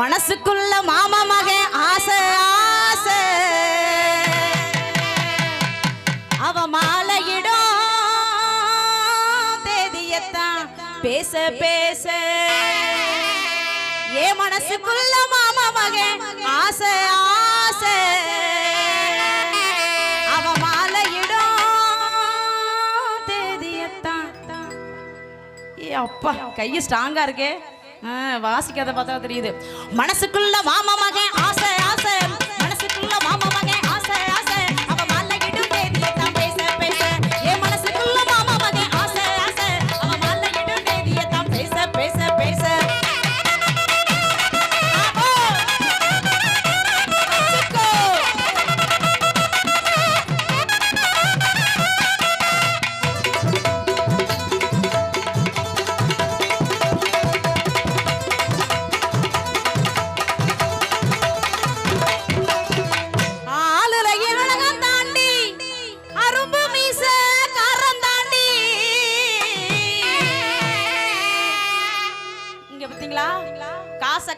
மனசுக்குள்ள மாமா மக ஆசை ஆசை. அவ மாலையிடும் தேதியத்தான் பேச பேச. ஏ மனசுக்குள்ள மாமா மக ஆசை ஆசை. அவ மாலையிடும் தேதியத்தான். ஏ அப்பா கையை ஸ்ட்ராங்கா இருக்கே. வாசிக்காத பார்த்தா தெரியுது. மனசுக்குள்ள மாமா மகன்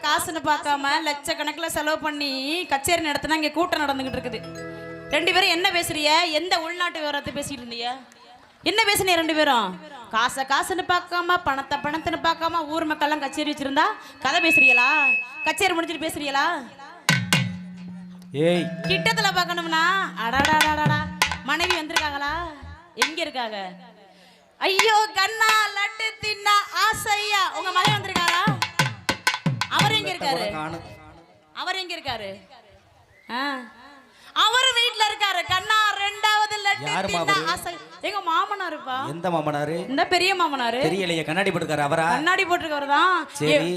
காசுன்னு பார்க்காம லட்சக்கணக்கில் செலவு பண்ணி கச்சேரி நடத்தினா இங்க கூட்டம் நடந்துகிட்டு இருக்குது. ரெண்டு பேரும் என்ன பேசுறிய எந்த உள்நாட்டு விவரத்தை பேசிட்டு இருந்தீங்க? என்ன பேசுனீங்க ரெண்டு பேரும்? காசை காசுன்னு பார்க்காம பணத்தை பணத்துன்னு பார்க்காம ஊர் மக்கள்லாம் கச்சேரி வச்சிருந்தா கதை பேசுறீங்களா? கச்சேரி முடிச்சிட்டு பேசுறீங்களா? ஏய். கிட்டத்துல பார்க்கணும்னா அடடாடாடா மனைவி வந்திருக்காங்களா? எங்க இருக்காங்க? ஐயோ கண்ணா லட்டு தின்னா ஆசையா. உங்க மகன் வந்திருக்காரா? அவர் எங்க இருக்காரு? அவர் எங்க இருக்காரு. அவர் வீட்ல இருக்காரு. கண்ணா ரெண்டாவது லட்டு எங்க மாமனாருப்பா? எந்த மாமனாரு? இந்த பெரிய மாமனாரு? தெரியலையே கண்ணாடி போட்டுக்காரு அவரா? கண்ணாடி போட்டிருக்கவர் தான்.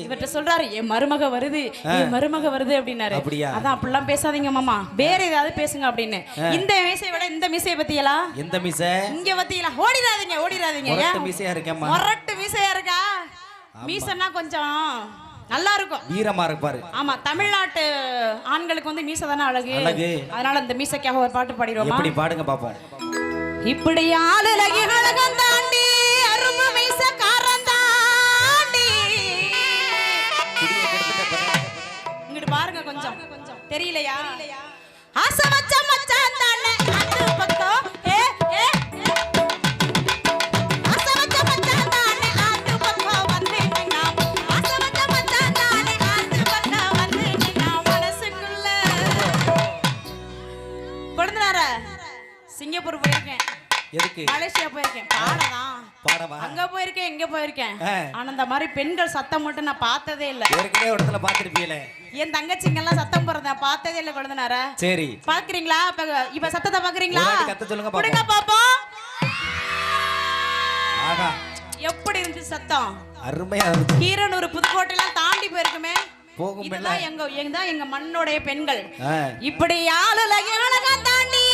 இவர்கிட்ட சொல்றாரு என் மருமக வருது என் மருமக வருது அப்படின்னாரு. அப்படியா? அதான் அப்படிலாம் பேசாதீங்க மாமா. வேற ஏதாவது பேசுங்க அப்படின்னு. இந்த மீசையை விட இந்த மீசையை பத்தியலா? எந்த மீச? இங்க பத்தியலா? ஓடிடாதீங்க ஓடிடாதீங்க? மீசையா முரட்டு மீசையா இருக்கா? மீசைன்னா கொஞ்சம் நல்லா இருக்கும் வீரமா இருப்பாரு. ஆமா தமிழ்நாட்டு ஆண்களுக்கு வந்து மீசை தானே அழகு. அழகு. அதனால இந்த மீசைக்காக ஒரு பாட்டு பாடிடுவோமா? எப்படி பாடுங்க பாப்போம் இப்படி ஆளுலகி அழகம் தாண்டி அரும்பு மீச காரம் தாண்டி. இங்கிட்டு பாருங்க கொஞ்சம். தெரியலையா? ஆசை வச்ச மச்சான் தானே. போயிருக்கேன். ஆனா இந்த மாதிரி பெண்கள் சத்தம் மட்டும் நான் பார்த்ததே இல்ல. ஏற்கனவே ஒரு இடத்துல பாத்திருப்பீங்களே என் தங்கச்சிங்க எல்லாம் சத்தம் போடுறத பார்த்ததே இல்ல கொழுந்தனார. சரி. பாக்குறீங்களா இப்ப சத்தத்தை பாக்குறீங்களா கத்த சொல்லுங்க கொடுங்க பாப்போம் எப்படி இருந்துச்சு சத்தம்? அருமையா கீரனூர் புதுக்கோட்டையெல்லாம் தாண்டி போயிருக்குமே. போகும் எங்க எங்க மண்ணுடைய பெண்கள். இப்படி ஆளுல தாண்டி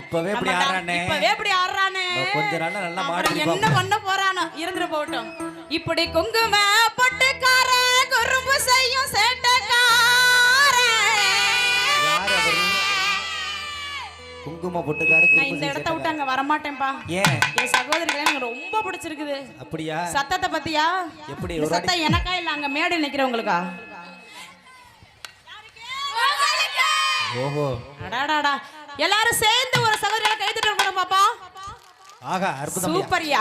இப்பவே இப்படி ஆடுறானே. இப்பவே இப்படி ஆடுறானே. கொஞ்ச நாள்ல நல்லா மாடி என்ன. பண்ண போறானோ? இருந்துட்டு போகட்டும். இப்படி குங்கும பொட்டுக்கார குறும்பு செய்யும் சேட்டக்கார? குங்கும பொட்டுக்காரு நான் இந்த இடத்த விட்டு அங்க வரமாட்டேன்ப்பா. ஏன்? என் சகோதரிகளை எனக்கு ரொம்ப பிடிச்சிருக்குது. அப்படியா? சத்தத்தை பத்தியா? எப்படி சத்தம் எனக்கா இல்ல அங்க மேடை நிக்கிறவங்களுக்கா? ஓஹோ. அடாடாடா. எல்லாரும் சேர்ந்து ஒரு சகோதரிகளை கைத்தட்டு இருக்கணும் பாப்பா ஆகா அற்புதம். சூப்பர்யா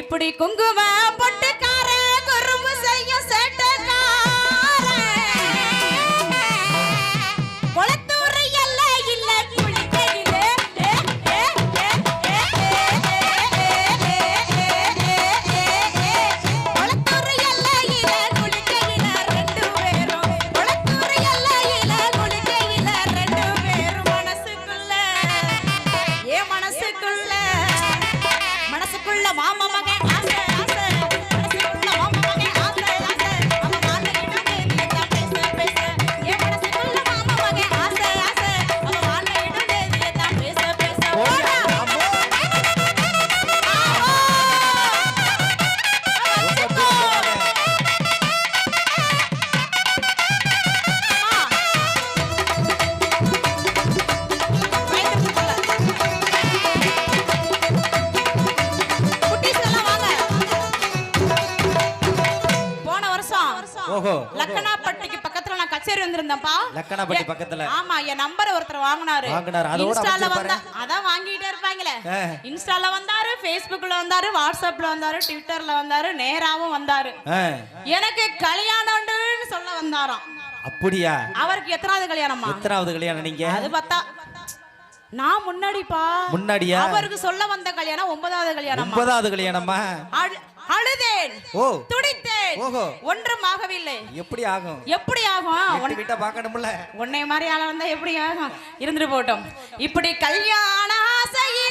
இப்படி குங்கும பொட்டுக்கார குறும்பு செய்ய ஏ- பக்கத்துல. ஆமா என் நம்பர் ஒருத்தர் வாங்குனாரு வாங்குனாரு. அதோட இன்ஸ்டால. வந்தா அதான் வாங்கிட்டே இருப்பாங்களே. இன்ஸ்டால வந்தாரு ஃபேஸ்புக்ல வந்தாரு வாட்ஸ்அப்ல வந்தாரு ட்விட்டர்ல வந்தாரு நேராவும் வந்தாரு எனக்கு கல்யாணம்னு சொல்ல வந்தாராம் அப்படியா அவருக்கு எத்தனாவது கல்யாணமா எத்தனாவது கல்யாணம் நீங்க அது பார்த்தா நான் முன்னாடிப்பா முன்னாடியா? அவருக்கு சொல்ல வந்த கல்யாணம் ஒன்பதாவது கல்யாணமா ஒன்பதாவது கல்யாணமா அழு- அழுதேன் ஓ ஓஹோ. ஒன்றும் ஆகவில்லை எப்படி ஆகும்? எப்படி ஆகும்? எட்டு உன்- வீட்டை பார்க்கணும்ல? உன்னை மாதிரி ஆள வந்தா எப்படி ஆகும்? இருந்துட்டு போட்டோம் இப்படி கல்யாண ஆசையில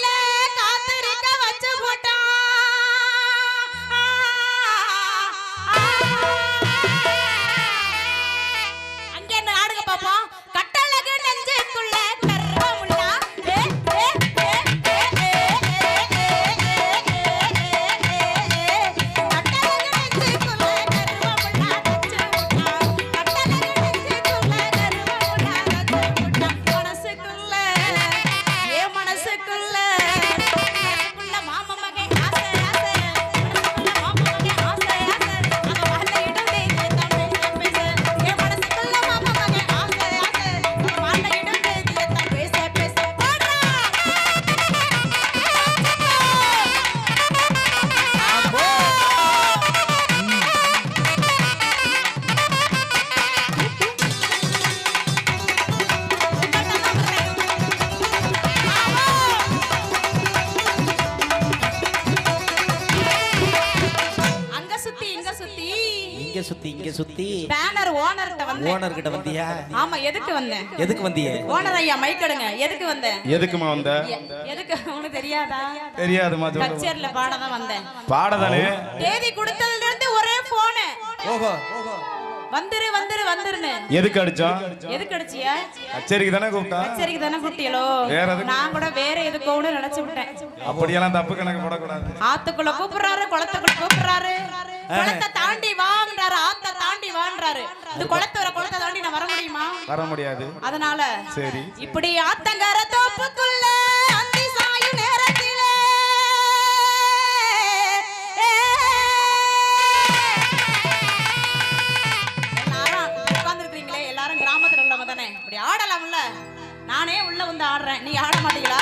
சுத்தி. பேனர் ஓனர்கிட்ட வந்தேன். ஓனர் கிட்ட வந்தியா? ஆமா எதுக்கு வந்தேன்? எதுக்கு வந்திய? ஓனர் ஐயா மைக் எடுங்க. எதுக்கு வந்தேன்? எதுக்குமா வந்த? எதுக்கு? உனக்கு தெரியாதா? தெரியாதுமா சொல்லு. கச்சேரியில பாட தான் வந்தேன். பாடதானே? தேதி கொடுத்ததுல இருந்து ஒரே போனு ஓஹோ. வந்துரு வந்துரு வந்துருன்னு. எதுக்கு அடிச்சோம் எதுக்கு அடிச்சியா? கச்சேரிக்கு தானே கூப்பிட்டா? கச்சேரிக்கு தானே கூட்டியலோ வேற எதுக்கு? நான் கூட வேற எதுக்கோன்னு நினைச்சு விட்டேன். அப்படியெல்லாம் தப்பு கணக்கு போடக்கூடாது. ஆத்துக்குள்ள கூப்பிடுறாரு குளத்துக்குள்ள கூப்பிடுறாரு. குளத்தை தாண்டி வான்றாரு ஆத்த தாண்டி வான்றாரு இது குளத்து வர குளத்தை தாண்டி நான் வர முடியுமா? வர முடியாது. அதனால சரி. இப்படி ஆத்தங்கர தோப்புக்குள்ள அந்தி சாயும் நேரத்திலே எல்லாரும் உட்கார்ந்திருக்கீங்களே எல்லாரும் கிராமத்துல உள்ளவங்க தானே? இப்படி ஆடலாம்ல. நானே உள்ள வந்து ஆடுறேன். நீ ஆட மாட்டீங்களா?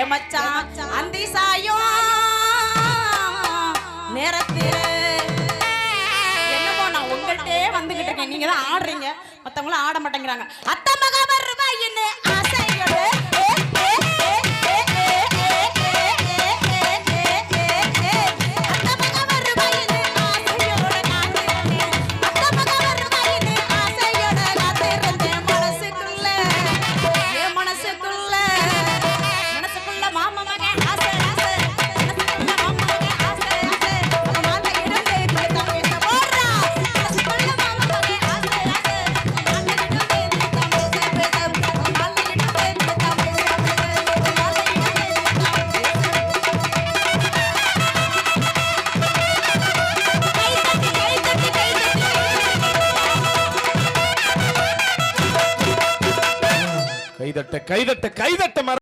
ஏமச்சான் அந்தி நேரத்தில். என்னமோ வந்துகிட்டு இருக்கேன். நீங்க தான் ஆடுறீங்க. மத்தவங்களும் ஆட மாட்டேங்கிறாங்க. அத்த மகாபர் கைதட்ட கைதட்ட.